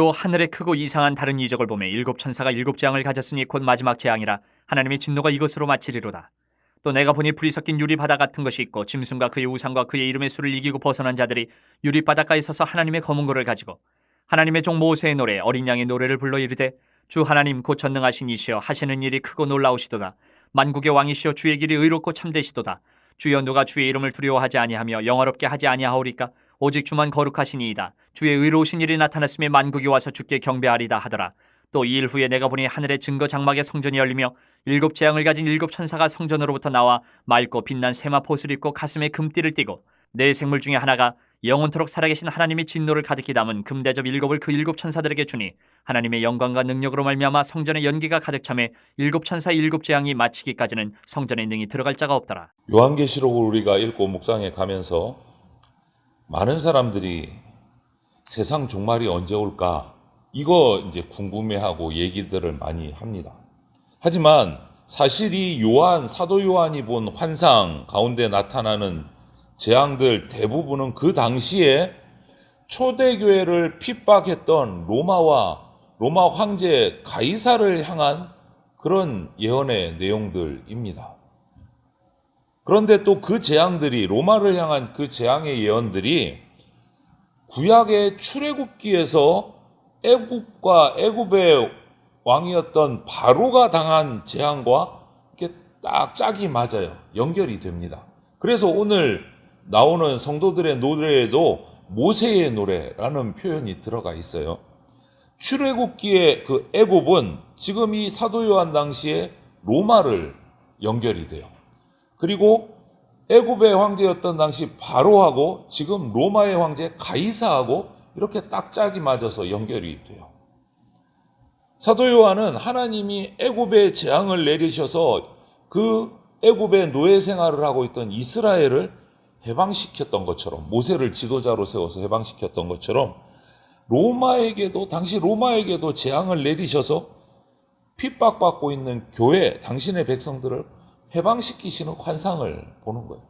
또 하늘에 크고 이상한 다른 이적을 보매 일곱 천사가 일곱 재앙을 가졌으니 곧 마지막 재앙이라 하나님의 진노가 이것으로 마치리로다. 또 내가 보니 불이 섞인 유리 바다 같은 것이 있고 짐승과 그의 우상과 그의 이름의 수를 이기고 벗어난 자들이 유리 바닷가에 서서 하나님의 검은 고를 가지고 하나님의 종 모세의 노래 어린 양의 노래를 불러 이르되 주 하나님 곧 전능하신 이시여 하시는 일이 크고 놀라우시도다. 만국의 왕이시여 주의 길이 의롭고 참되시도다. 주여 누가 주의 이름을 두려워하지 아니하며 영화롭게 하지 아니하오리까 오직 주만 거룩하시니이다 주의 의로우신 일이 나타났음에 만국이 와서 주께 경배하리다 하더라 또 이 일 후에 내가 보니 하늘의 증거 장막의 성전이 열리며 일곱 재앙을 가진 일곱 천사가 성전으로부터 나와 맑고 빛난 세마포옷을 입고 가슴에 금띠를 띠고 네 생물 중에 하나가 영원토록 살아계신 하나님의 진노를 가득히 담은 금대접 일곱을 그 일곱 천사들에게 주니 하나님의 영광과 능력으로 말미암아 성전에 연기가 가득 참에 일곱 천사 일곱 재앙이 마치기까지는 성전에 능히 들어갈 자가 없더라. 요한계시록을 우리가 읽고 묵상해 가면서 많은 사람들이 세상 종말이 언제 올까 이거 이제 궁금해하고 얘기들을 많이 합니다. 하지만 사실 이 요한 사도 요한이 본 환상 가운데 나타나는 재앙들 대부분은 그 당시에 초대교회를 핍박했던 로마와 로마 황제 가이사를 향한 그런 예언의 내용들입니다. 그런데 또 그 재앙들이 로마를 향한 그 재앙의 예언들이 구약의 출애굽기에서 애굽과 애굽의 왕이었던 바로가 당한 재앙과 이렇게 딱 짝이 맞아요. 연결이 됩니다. 그래서 오늘 나오는 성도들의 노래에도 모세의 노래라는 표현이 들어가 있어요. 출애굽기의 그 애굽은 지금 이 사도 요한 당시에 로마를 연결이 돼요. 그리고 애굽의 황제였던 당시 바로하고 지금 로마의 황제 가이사하고 이렇게 딱 짝이 맞아서 연결이 돼요. 사도 요한은 하나님이 애굽에 재앙을 내리셔서 그 애굽의 노예 생활을 하고 있던 이스라엘을 해방시켰던 것처럼 모세를 지도자로 세워서 해방시켰던 것처럼 로마에게도 당시 로마에게도 재앙을 내리셔서 핍박받고 있는 교회 당신의 백성들을 해방시키시는 환상을 보는 거예요.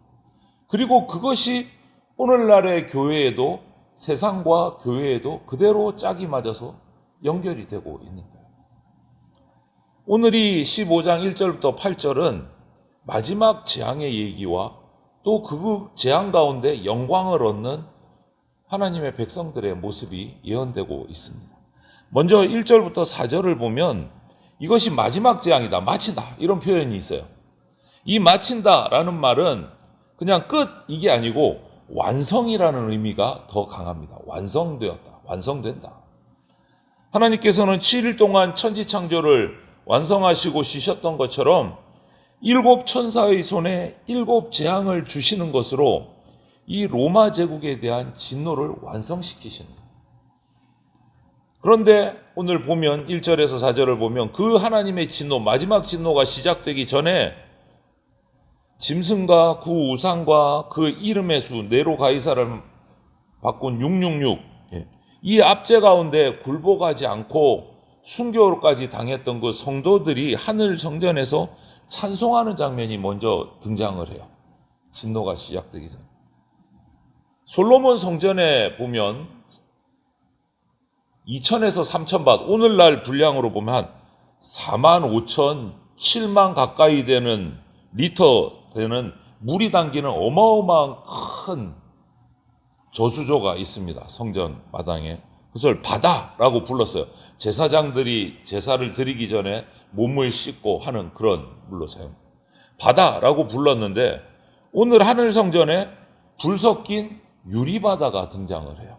그리고 그것이 오늘날의 교회에도 세상과 교회에도 그대로 짝이 맞아서 연결이 되고 있는 거예요. 오늘이 15장 1절부터 8절은 마지막 재앙의 얘기와 또 그 재앙 가운데 영광을 얻는 하나님의 백성들의 모습이 예언되고 있습니다. 먼저 1절부터 4절을 보면 이것이 마지막 재앙이다, 마친다 이런 표현이 있어요. 이 마친다라는 말은 그냥 끝 이게 아니고 완성이라는 의미가 더 강합니다. 완성되었다, 완성된다. 하나님께서는 7일 동안 천지 창조를 완성하시고 쉬셨던 것처럼 일곱 천사의 손에 일곱 재앙을 주시는 것으로 이 로마 제국에 대한 진노를 완성시키시는. 그런데 오늘 보면 1절에서 4절을 보면 그 하나님의 진노, 마지막 진노가 시작되기 전에 짐승과 그 우상과 그 이름의 수, 네로 가이사를 바꾼 666, 예. 이 압제 가운데 굴복하지 않고 순교로까지 당했던 그 성도들이 하늘 성전에서 찬송하는 장면이 먼저 등장을 해요. 진노가 시작되기 전에. 솔로몬 성전에 보면 2천에서 3천 밭, 오늘날 분량으로 보면 한 4만 5천, 7만 가까이 되는 리터 되는 물이 담기는 어마어마한 큰 저수조가 있습니다. 성전 마당에. 그것을 바다라고 불렀어요. 제사장들이 제사를 드리기 전에 몸을 씻고 하는 그런 물로 사용. 바다라고 불렀는데 오늘 하늘 성전에 불 섞인 유리바다가 등장을 해요.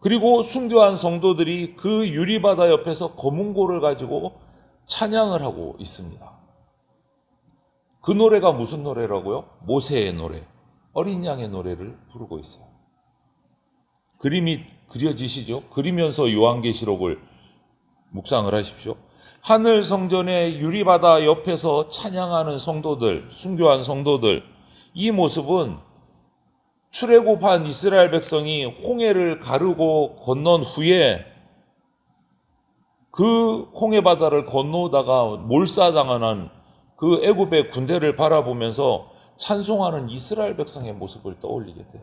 그리고 순교한 성도들이 그 유리바다 옆에서 검은고를 가지고 찬양을 하고 있습니다. 그 노래가 무슨 노래라고요? 모세의 노래, 어린 양의 노래를 부르고 있어요. 그림이 그려지시죠? 그리면서 요한계시록을 묵상을 하십시오. 하늘 성전의 유리바다 옆에서 찬양하는 성도들, 순교한 성도들, 이 모습은 출애굽한 이스라엘 백성이 홍해를 가르고 건넌 후에 그 홍해 바다를 건너다가 몰사당하는 그 애굽의 군대를 바라보면서 찬송하는 이스라엘 백성의 모습을 떠올리게 돼요.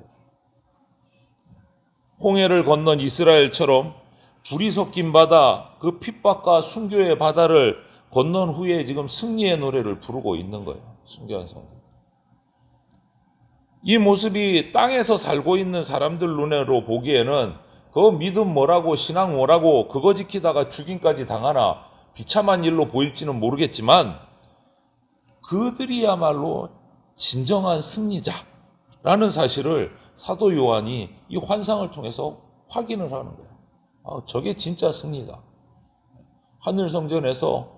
홍해를 건넌 이스라엘처럼 불이 섞인 바다, 그 핍박과 순교의 바다를 건넌 후에 지금 승리의 노래를 부르고 있는 거예요. 순교한 성도. 이 모습이 땅에서 살고 있는 사람들 눈으로 보기에는 그 믿음 뭐라고 신앙 뭐라고 그거 지키다가 죽임까지 당하나 비참한 일로 보일지는 모르겠지만 그들이야말로 진정한 승리자라는 사실을 사도 요한이 이 환상을 통해서 확인을 하는 거예요. 아, 저게 진짜 승리다. 하늘 성전에서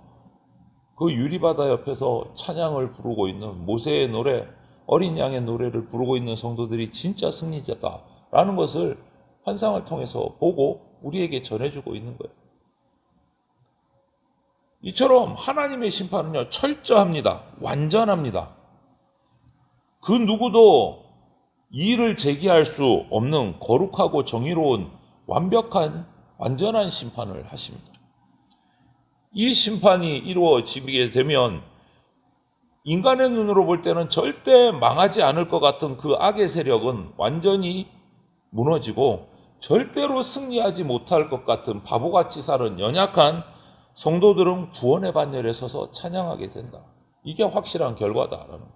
그 유리바다 옆에서 찬양을 부르고 있는 모세의 노래, 어린 양의 노래를 부르고 있는 성도들이 진짜 승리자다라는 것을 환상을 통해서 보고 우리에게 전해주고 있는 거예요. 이처럼 하나님의 심판은요, 철저합니다. 완전합니다. 그 누구도 이의를 제기할 수 없는 거룩하고 정의로운 완벽한 완전한 심판을 하십니다. 이 심판이 이루어지게 되면 인간의 눈으로 볼 때는 절대 망하지 않을 것 같은 그 악의 세력은 완전히 무너지고 절대로 승리하지 못할 것 같은 바보같이 사는 연약한 성도들은 구원의 반열에 서서 찬양하게 된다. 이게 확실한 결과다라는 거.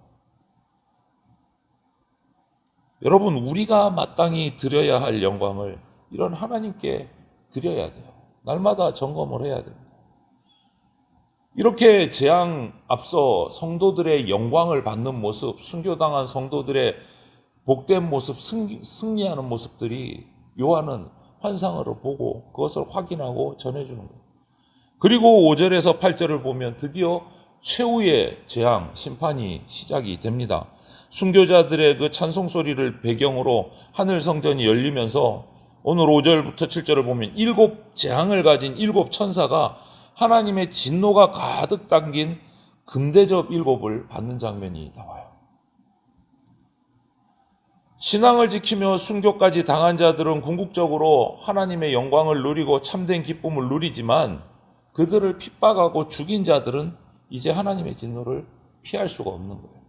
여러분, 우리가 마땅히 드려야 할 영광을 이런 하나님께 드려야 돼요. 날마다 점검을 해야 됩니다. 이렇게 재앙 앞서 성도들의 영광을 받는 모습, 순교당한 성도들의 복된 모습, 승리, 승리하는 모습들이 요한은 환상으로 보고 그것을 확인하고 전해주는 거예요. 그리고 5절에서 8절을 보면 드디어 최후의 재앙, 심판이 시작이 됩니다. 순교자들의 그 찬송 소리를 배경으로 하늘 성전이 열리면서 오늘 5절부터 7절을 보면 일곱 재앙을 가진 일곱 천사가 하나님의 진노가 가득 담긴 금대접 일곱을 받는 장면이 나와요. 신앙을 지키며 순교까지 당한 자들은 궁극적으로 하나님의 영광을 누리고 참된 기쁨을 누리지만 그들을 핍박하고 죽인 자들은 이제 하나님의 진노를 피할 수가 없는 거예요.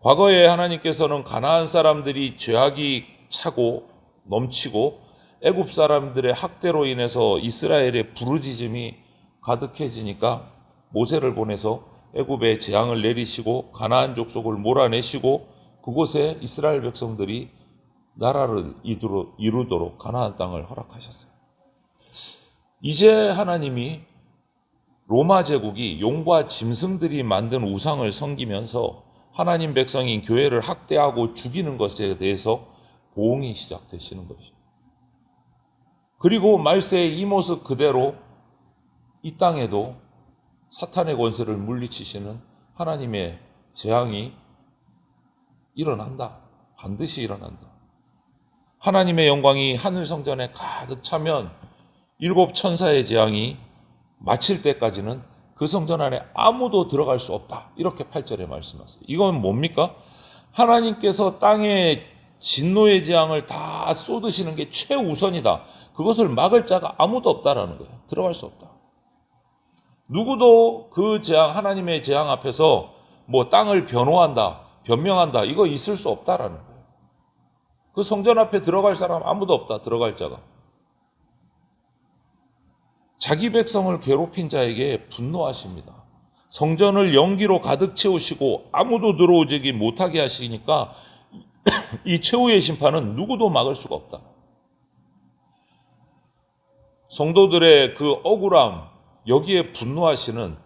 과거에 하나님께서는 가나안 사람들이 죄악이 차고 넘치고 애굽 사람들의 학대로 인해서 이스라엘의 부르짖음이 가득해지니까 모세를 보내서 애굽에 재앙을 내리시고 가나안 족속을 몰아내시고 그곳에 이스라엘 백성들이 나라를 이루도록, 가나안 땅을 허락하셨어요. 이제 하나님이 로마 제국이 용과 짐승들이 만든 우상을 섬기면서 하나님 백성인 교회를 학대하고 죽이는 것에 대해서 보응이 시작되시는 것이죠. 그리고 말세의 이 모습 그대로 이 땅에도 사탄의 권세를 물리치시는 하나님의 재앙이 일어난다. 반드시 일어난다. 하나님의 영광이 하늘 성전에 가득 차면 일곱 천사의 재앙이 마칠 때까지는 그 성전 안에 아무도 들어갈 수 없다. 이렇게 8절에 말씀하세요. 이건 뭡니까? 하나님께서 땅에 진노의 재앙을 다 쏟으시는 게 최우선이다. 그것을 막을 자가 아무도 없다라는 거예요. 들어갈 수 없다. 누구도 그 재앙, 하나님의 재앙 앞에서 뭐 땅을 변호한다, 변명한다, 이거 있을 수 없다라는 거예요. 그 성전 앞에 들어갈 사람 아무도 없다, 들어갈 자가. 자기 백성을 괴롭힌 자에게 분노하십니다. 성전을 연기로 가득 채우시고 아무도 들어오지 못하게 하시니까 이 최후의 심판은 누구도 막을 수가 없다. 성도들의 그 억울함, 여기에 분노하시는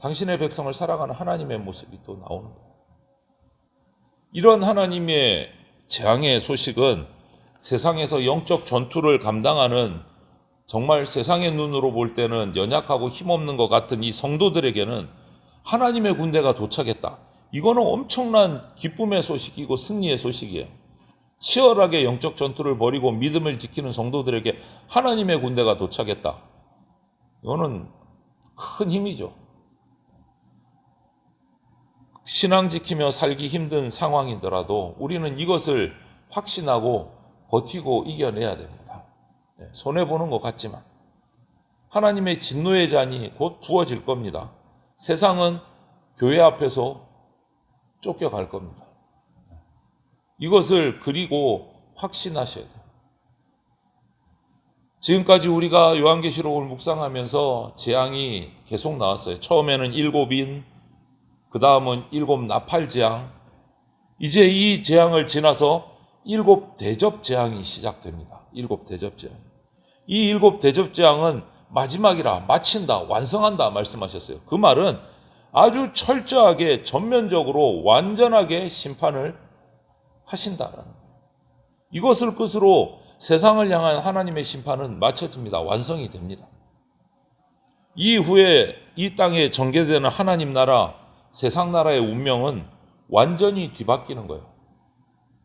당신의 백성을 사랑하는 하나님의 모습이 또 나오는 거예요. 이런 하나님의 재앙의 소식은 세상에서 영적 전투를 감당하는 정말 세상의 눈으로 볼 때는 연약하고 힘없는 것 같은 이 성도들에게는 하나님의 군대가 도착했다. 이거는 엄청난 기쁨의 소식이고 승리의 소식이에요. 치열하게 영적 전투를 벌이고 믿음을 지키는 성도들에게 하나님의 군대가 도착했다. 이거는 큰 힘이죠. 신앙 지키며 살기 힘든 상황이더라도 우리는 이것을 확신하고 버티고 이겨내야 됩니다. 예, 손해보는 것 같지만. 하나님의 진노의 잔이 곧 부어질 겁니다. 세상은 교회 앞에서 쫓겨갈 겁니다. 이것을 그리고 확신하셔야 돼요. 지금까지 우리가 요한계시록을 묵상하면서 재앙이 계속 나왔어요. 처음에는 일곱인, 그 다음은 일곱 나팔 재앙. 이제 이 재앙을 지나서 일곱 대접 재앙이 시작됩니다. 일곱 대접 재앙. 이 일곱 대접 재앙은 마지막이라 마친다, 완성한다 말씀하셨어요. 그 말은 아주 철저하게 전면적으로 완전하게 심판을 하신다라는. 이것을 끝으로 세상을 향한 하나님의 심판은 마쳐집니다. 완성이 됩니다. 이후에 이 땅에 전개되는 하나님 나라, 세상 나라의 운명은 완전히 뒤바뀌는 거예요.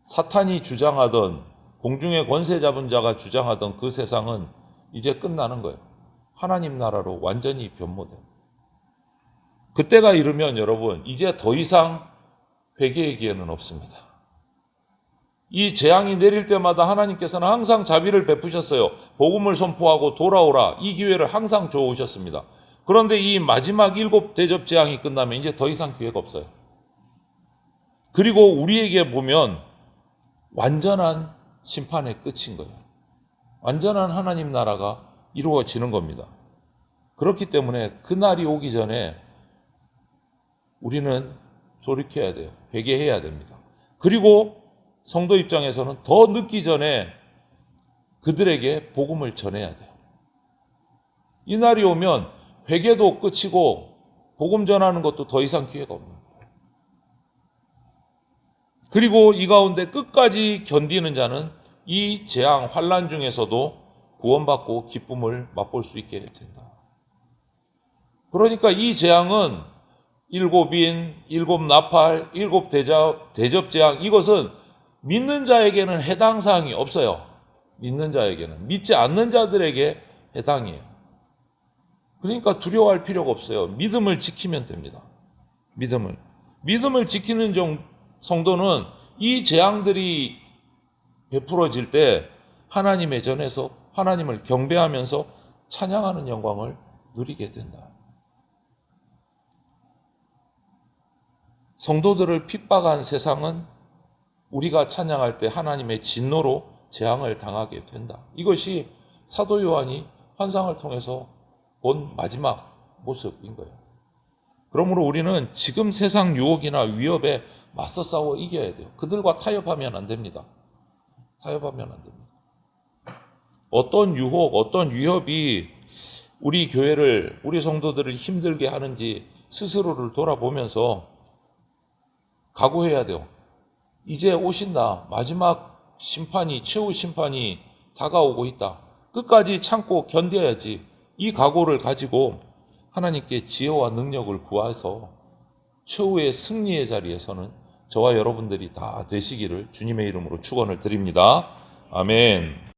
사탄이 주장하던 공중의 권세 잡은 자가 주장하던 그 세상은 이제 끝나는 거예요. 하나님 나라로 완전히 변모된. 그때가 이르면 여러분 이제 더 이상 회개의 기회는 없습니다. 이 재앙이 내릴 때마다 하나님께서는 항상 자비를 베푸셨어요. 복음을 선포하고 돌아오라 이 기회를 항상 줘 오셨습니다. 그런데 이 마지막 일곱 대접 재앙이 끝나면 이제 더 이상 기회가 없어요. 그리고 우리에게 보면 완전한 심판의 끝인 거예요. 완전한 하나님 나라가 이루어지는 겁니다. 그렇기 때문에 그 날이 오기 전에 우리는 돌이켜야 돼요. 회개해야 됩니다. 그리고 성도 입장에서는 더 늦기 전에 그들에게 복음을 전해야 돼요. 이 날이 오면 회개도 끝이고 복음 전하는 것도 더 이상 기회가 없는. 그리고 이 가운데 끝까지 견디는 자는 이 재앙 환란 중에서도 구원받고 기쁨을 맛볼 수 있게 된다. 그러니까 이 재앙은 일곱인, 일곱 나팔, 일곱 대접, 대접 재앙 이것은 믿는 자에게는 해당 사항이 없어요. 믿는 자에게는 믿지 않는 자들에게 해당이에요. 그러니까 두려워할 필요가 없어요. 믿음을 지키면 됩니다. 믿음을 믿음을 지키는 정, 성도는 이 재앙들이 베풀어질 때 하나님의 전에서 하나님을 경배하면서 찬양하는 영광을 누리게 된다. 성도들을 핍박한 세상은 우리가 찬양할 때 하나님의 진노로 재앙을 당하게 된다. 이것이 사도 요한이 환상을 통해서 본 마지막 모습인 거예요. 그러므로 우리는 지금 세상 유혹이나 위협에 맞서 싸워 이겨야 돼요. 그들과 타협하면 안 됩니다. 타협하면 안 됩니다. 어떤 유혹, 어떤 위협이 우리 교회를, 우리 성도들을 힘들게 하는지 스스로를 돌아보면서 각오해야 돼요. 이제 오신다. 마지막 심판이, 최후 심판이 다가오고 있다. 끝까지 참고 견뎌야지. 이 각오를 가지고 하나님께 지혜와 능력을 구해서 최후의 승리의 자리에서는 저와 여러분들이 다 되시기를 주님의 이름으로 축원을 드립니다. 아멘.